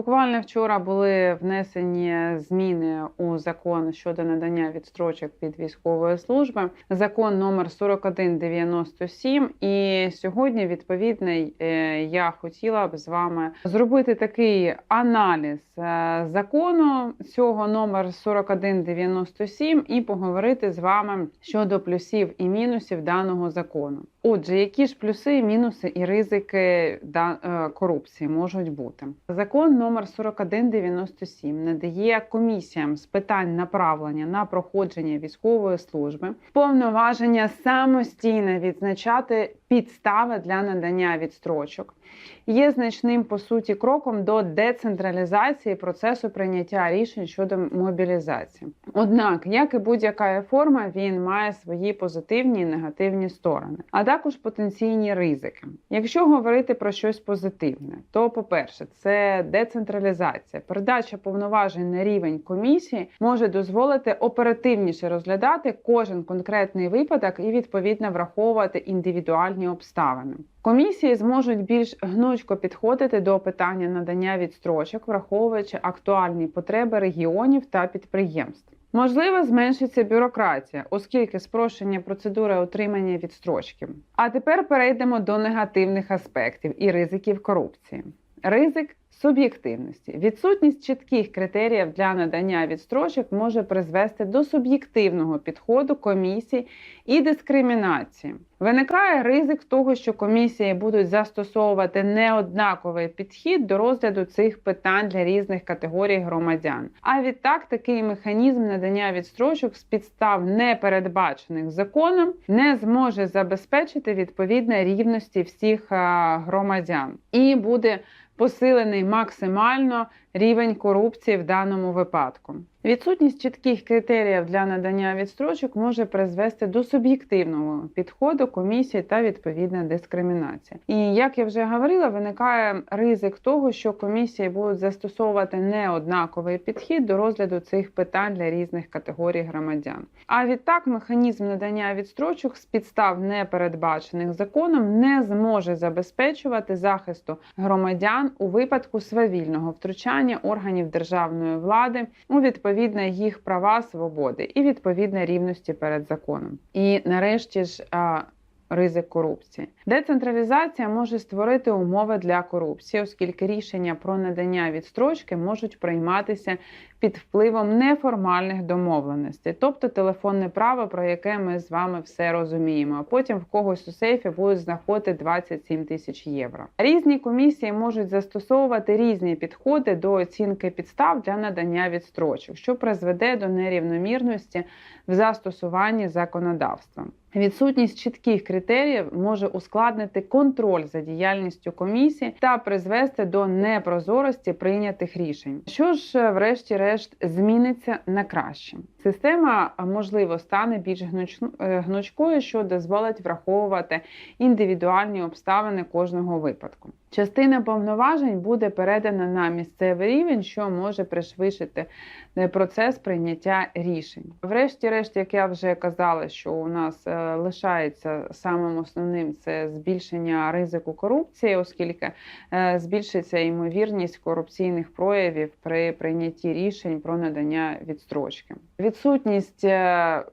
Буквально вчора були внесені зміни у закон щодо надання відстрочок від військової служби. Закон номер 4197. І сьогодні, відповідно, е, я хотіла б з вами зробити такий аналіз е, закону цього номер 4197 і поговорити з вами щодо плюсів і мінусів даного закону. Отже, які ж плюси, мінуси і ризики е, корупції можуть бути? Закон номер 4197 надає комісіям з питань направлення на проходження військової служби повноваження самостійно відзначати підстави для надання відстрочок. Є значним по суті кроком до децентралізації процесу прийняття рішень щодо мобілізації. Однак, як і будь-яка форма, він має свої позитивні і негативні сторони, а також потенційні ризики. Якщо говорити про щось позитивне, то по-перше, це децентралізація. Передача повноважень на рівень комісії може дозволити оперативніше розглядати кожен конкретний випадок і відповідно враховувати індивідуальні обставини. Комісії зможуть більш гнучко підходити до питання надання відстрочок, враховуючи актуальні потреби регіонів та підприємств. Можливо, зменшиться бюрократія, оскільки спрощення процедури отримання відстрочки. А тепер перейдемо до негативних аспектів і ризиків корупції. Ризик суб'єктивності. Відсутність чітких критеріїв для надання відстрочок може призвести до суб'єктивного підходу комісії і дискримінації. Виникає ризик того, що комісії будуть застосовувати неоднаковий підхід до розгляду цих питань для різних категорій громадян. А відтак такий механізм надання відстрочок з підстав, не передбачених законом, не зможе забезпечити відповідне рівності всіх громадян і буде посилений максимально рівень корупції в даному випадку. Відсутність чітких критеріїв для надання відстрочок може призвести до суб'єктивного підходу комісії та відповідна дискримінація. І як я вже говорила, виникає ризик того, що комісії будуть застосовувати неоднаковий підхід до розгляду цих питань для різних категорій громадян. А відтак механізм надання відстрочок з підстав, не передбачених законом, не зможе забезпечувати захисту громадян у випадку свавільного втручання органів державної влади у відповідне їх права, свободи і відповідне рівності перед законом. І нарешті ж. Ризик корупції. Децентралізація може створити умови для корупції, оскільки рішення про надання відстрочки можуть прийматися під впливом неформальних домовленостей, тобто телефонне право, про яке ми з вами все розуміємо. А потім в когось у сейфі будуть знаходити 27 тисяч євро. Різні комісії можуть застосовувати різні підходи до оцінки підстав для надання відстрочок, що призведе до нерівномірності в застосуванні законодавства. Відсутність чітких критеріїв може ускладнити контроль за діяльністю комісії та призвести до непрозорості прийнятих рішень. Що ж, врешті-решт, зміниться на краще. Система можливо стане більш е, гнучкою, що дозволить враховувати індивідуальні обставини кожного випадку. Частина повноважень буде передана на місцевий рівень, що може пришвидшити е, процес прийняття рішень. Врешті-решт, як я вже казала, що у нас е, лишається самим основним це збільшення ризику корупції, оскільки е, збільшиться ймовірність корупційних проявів при прийнятті рішень про надання відстрочки. Відсутність,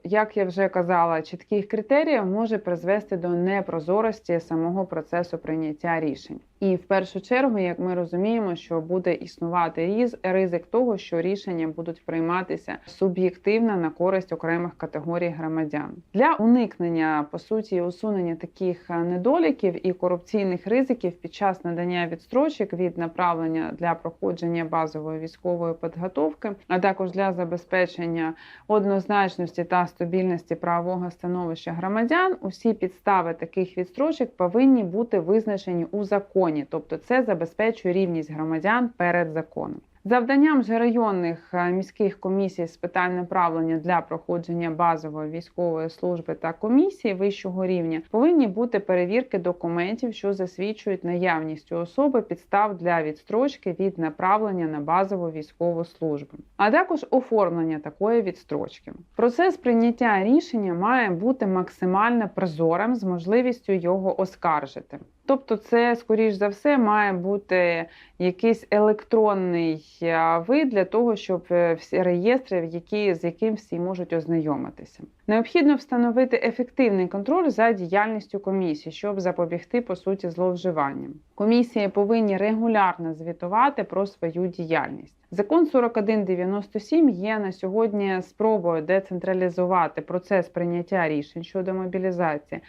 як я вже казала, чітких критеріїв може призвести до непрозорості самого процесу прийняття рішень. І в першу чергу, як ми розуміємо, що буде існувати ризик того, що рішення будуть прийматися суб'єктивно на користь окремих категорій громадян для уникнення по суті усунення таких е, недоліків і корупційних ризиків під час надання відстрочок від направлення для проходження базової військової підготовки, а також для забезпечення однозначності та стабільності правового становища громадян. Усі підстави таких відстрочок повинні бути визначені у законі, тобто це забезпечує рівність громадян перед законом. Завданням же районних е, міських комісій з питань направлення для проходження базової військової служби та комісії вищого рівня повинні бути перевірки документів, що засвідчують наявність у особи підстав для відстрочки від направлення на базову військову службу, а також оформлення такої відстрочки. Процес прийняття рішення має бути максимально прозорим з можливістю його оскаржити. Тобто, це, скоріш за все, має бути якийсь електронний вид для того, щоб е, всі реєстри, які, з яким всі можуть ознайомитися. Необхідно встановити ефективний контроль за діяльністю комісії, щоб запобігти по суті зловживанням. Комісії повинні регулярно звітувати про свою діяльність. Закон 4197 є на сьогодні спробою децентралізувати процес прийняття рішень щодо мобілізації.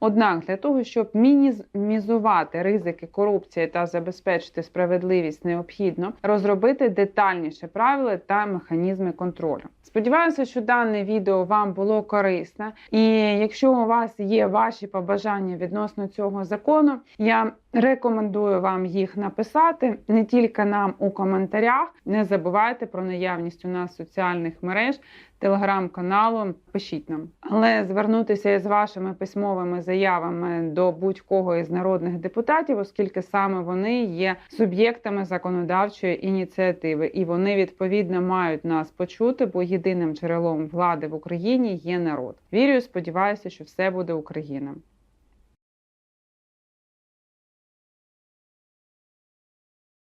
Однак для того, щоб мінімізувати ризики корупції та забезпечити справедливість, необхідно розробити детальніше правила та механізми контролю. Сподіваюся, що дане відео вам було корисне, і якщо у вас є ваші побажання відносно цього закону, я рекомендую вам їх написати не тільки нам у коментарях. Не забувайте про наявність у нас соціальних мереж телеграм-каналу. Пишіть нам, але звернутися із вашими письмовими заявами до будь-кого із народних депутатів, оскільки саме вони є суб'єктами законодавчої ініціативи, і вони відповідно мають нас почути, бо єдиним джерелом влади в Україні є народ. Вірю, сподіваюся, що все буде Україна.